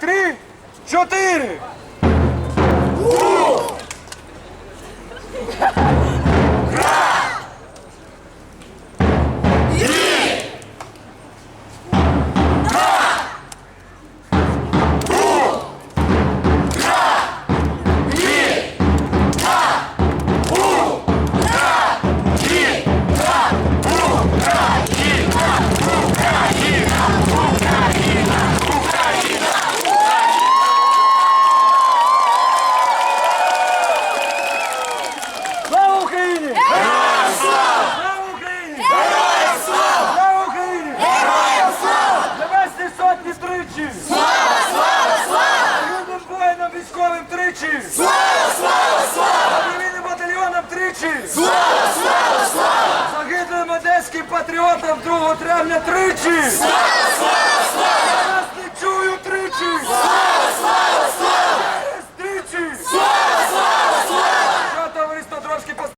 три, чотири. тричі! Слава, слава, слава! Авіалійним батальйонам тричі! Слава, слава, слава! Загиблим одеським патріотам 2 травня тричі! Слава, слава, слава!